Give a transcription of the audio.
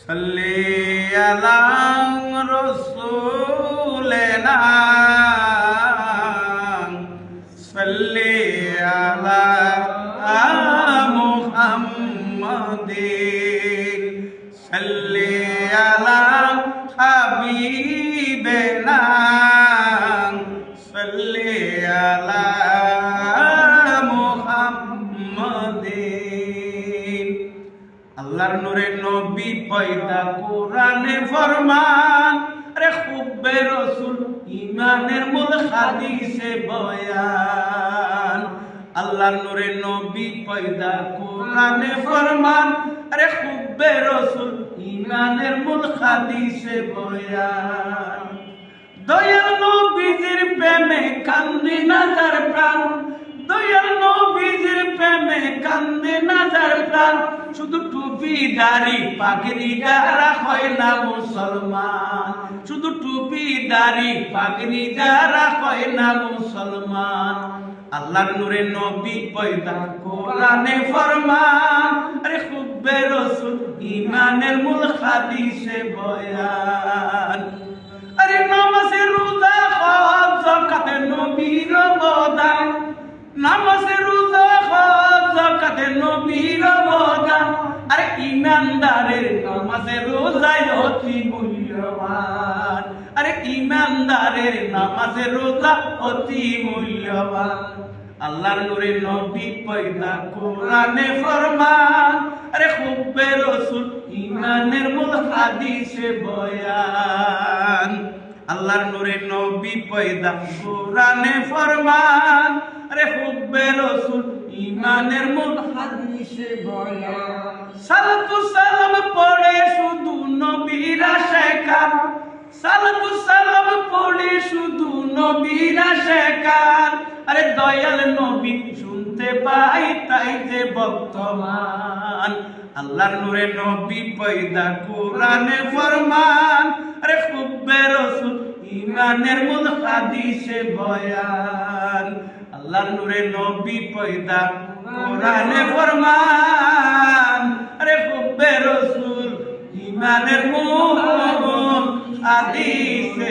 صلي على رسولنا صلي على محمد صلي على আল্লাহর নূরে নবী পয়দা কোরআনে ফরমান, আরে খুব্বে রসুল ইমানের মূল হাদিসে বয়ান। আল্লাহর নূরে নবী পয়দা কোরআনে ফরমান, আরে খুব্বে রসুল ইমানের মূল হাদিসে বয়ান। দয়াল নবীজির প্রেমে কান্দি নাজার প্রাণ, দয়াল নবীজির শুধু টুপি দাড়ি পাগড়ি যারা হয় না মুসলমান। শুধু টুপি দাড়ি পাগড়ি যারা হয় না মুসলমান। আল্লাহর নূরে নবী পয়দা কোরআনে ফরমান। আরে খুব্বে রসুল ইমানের মূল হাদিসে বয়ান। আরে নামাজে রোজা নামাজে রোজায় অতি মূল্যবান। আরে ইমানদারের নামাজে রোজা অতি মূল্যবান। আল্লাহর নূরে নবী পয়দা কোরআনে ফরমান। আরে খুব্বে রসুল ইমানের মূল হাদিসে বয়ান। আল্লাহর নূরে নবী পয়দা কোরআনে ফরমান। আরে হুব্বে রসুল ইমানের মূল হাদিসে বয়ান। সালাতু সালাম নবীরা শেখান আরে দয়াল নবী শুনতে পাই তাই যে বর্তমান। আল্লাহর নূরে নবী পয়দা কোরআনে ফরমান। আরে খুব্বে রসুল ইমানের মূল হাদিসে বয়ান। আল্লাহর নূরে নবী পয়দা কোরআনে ফরমান। আরে খুব্বে রসুল ইমানের মূল হাদিসে